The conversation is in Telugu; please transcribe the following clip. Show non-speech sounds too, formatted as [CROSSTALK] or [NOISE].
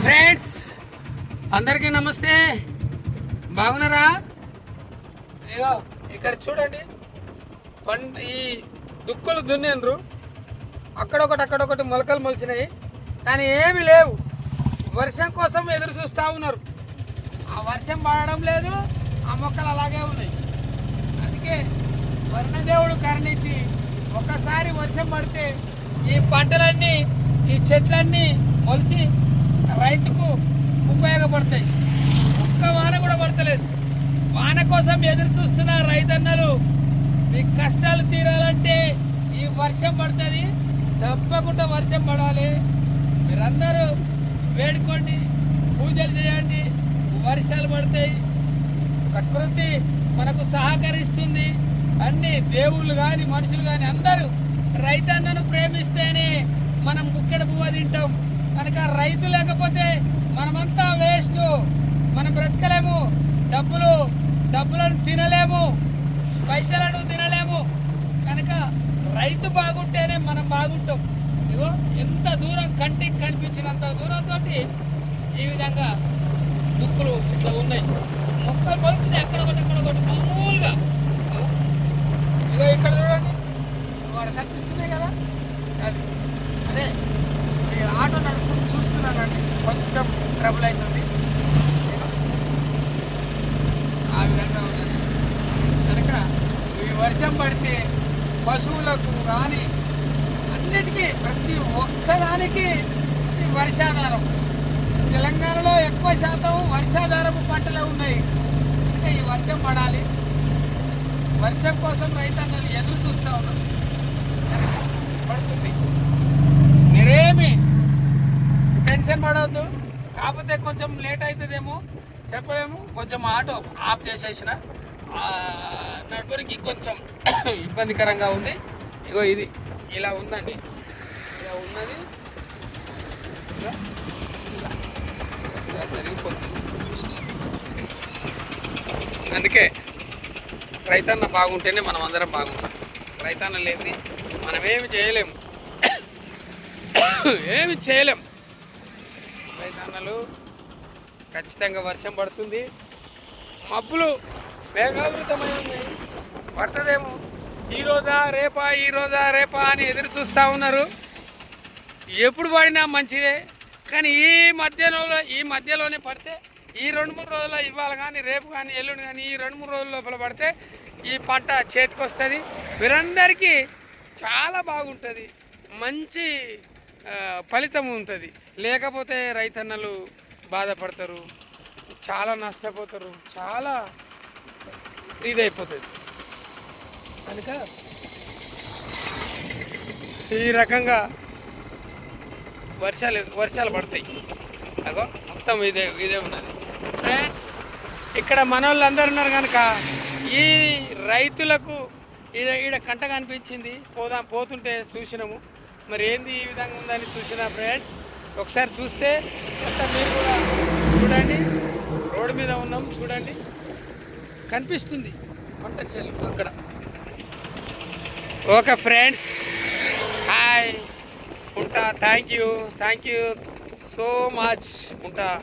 హాయ్ ఫ్రెండ్స్ అందరికీ నమస్తే. బాగున్నారా? ఇగో ఇక్కడ చూడండి. పంట ఈ దుక్కులు దున్నేండ్రు. అక్కడొకటి అక్కడొకటి మొలకలు మొలిచినాయి. కానీ ఏమీ లేవు. వర్షం కోసం ఎదురు చూస్తూ ఉన్నారు. ఆ వర్షం పడడం లేదు ఆ మొక్కలు అలాగే ఉన్నాయి. అందుకే వర్ణదేవుడు కరుణించి ఒక్కసారి వర్షం పడితే ఈ పంటలన్నీ ఈ చెట్లన్నీ మొలిసి రైతుకు ఉపయోగపడతాయి. ఒక్క వాన కూడా పడతలేదు. వాన కోసం ఎదురు చూస్తున్న రైతన్నలు మీ కష్టాలు తీరాలంటే ఈ వర్షం పడుతుంది. తప్పకుండా వర్షం పడాలి. మీరందరూ వేడుకోండి పూజలు చేయండి. వర్షాలు పడతాయి. ప్రకృతి మనకు సహకరిస్తుంది. అన్ని దేవుళ్ళు కానీ మనుషులు కానీ అందరూ రైతన్నను ప్రేమిస్తేనే మనం ముక్కడ కనుక రైతు లేకపోతే మనమంతా వేస్ట్. మనం బ్రతకలేము. డబ్బులు డబ్బులను తినలేము. పైసలను తినలేము. కనుక రైతు బాగుంటేనే మనం బాగుంటాం. ఇగో ఎంత దూరం కంటికి కనిపించినంత దూరంతో ఈ విధంగా దుక్కులు ఇట్లా ఉన్నాయి. మొక్కలు మొలిసినాయి ఎక్కడ ఒకటి ఎక్కడ ఒకటి మామూలుగా. ఇగో ఇక్కడ చూడండి. వాడు కనిపిస్తున్నాయి కదా. అదే. ఆటో నడుపుకుంటూ చూస్తున్నానండి కొంచెం ట్రబుల్ అవుతుంది ఆ విధంగా ఉన్నది కనుక ఈ వర్షం పడితే పశువులకు కానీ అన్నిటికీ ప్రతి ఒక్కదానికి వర్షాధారం తెలంగాణలో ఎక్కువ శాతం వర్షాధారపు పంటలే ఉన్నాయి కనుక ఈ వర్షం పడాలి. వర్షం కోసం రైతన్నలు ఎదురు చూస్తారు ఉన్నారు కనుక పడుతుంది మీరేమి టెన్షన్ పడవద్దు కాకపోతే కొంచెం లేట్ అవుతుందేమో చెప్పలేము. కొంచెం ఆటో ఆఫ్ చేసేసిన. నడుపురికి కొంచెం [COUGHS] ఇబ్బందికరంగా ఉంది. ఇగో ఇది. ఇలా ఉందండి. ఇలా ఉన్నది. ఇలా, జరిగిపోతుంది. అందుకే రైతన్న బాగుంటేనే మనం అందరం బాగుంటాం. రైతన్న లేని మనం ఏమి చేయలేము. [COUGHS] ఏమి చేయలేం. రైతన్నలు ఖచ్చితంగా వర్షం పడుతుంది. మబ్బులు మేఘావృతమై ఉన్నాయి. పడుతుందేమో ఈరోజా రేపా ఈ రోజా రేపా అని ఎదురు చూస్తూ ఉన్నారు. ఎప్పుడు పడినా మంచిదే కానీ ఈ మధ్యలో ఈ మధ్యలోనే పడితే ఈ రెండు మూడు రోజుల్లో ఇవ్వాలి కానీ రేపు కానీ ఎల్లుండి కానీ ఈ రెండు మూడు రోజుల లోపల పడితే ఈ పంట చేతికి వస్తుంది వీరందరికీ చాలా బాగుంటుంది. మంచి ఫలితం ఉంటుంది. లేకపోతే రైతన్నలు బాధపడతారు చాలా నష్టపోతారు చాలా ఇదైపోతుంది. కనుక ఈ రకంగా వర్షాలు వర్షాలు పడతాయి. అగో మొత్తం ఇదే ఇదే ఉన్నది. ఫ్రెండ్స్ ఇక్కడ మన వాళ్ళు అందరు ఉన్నారు కనుక ఈ రైతులకు ఈడ ఈడ కంట కనిపించింది పోదాం పోతుంటే చూసినాము. మరి ఏంది ఈ విధంగా ఉందని చూసిన ఫ్రెండ్స్? ఒకసారి చూస్తే అంతా మీరు కూడా చూడండి. రోడ్డు మీద ఉన్నాం చూడండి. కనిపిస్తుంది. పంట చేలు అక్కడ. Okay friends. హాయ్. ఉంటా thank you. Thank you so much. ఉంటా.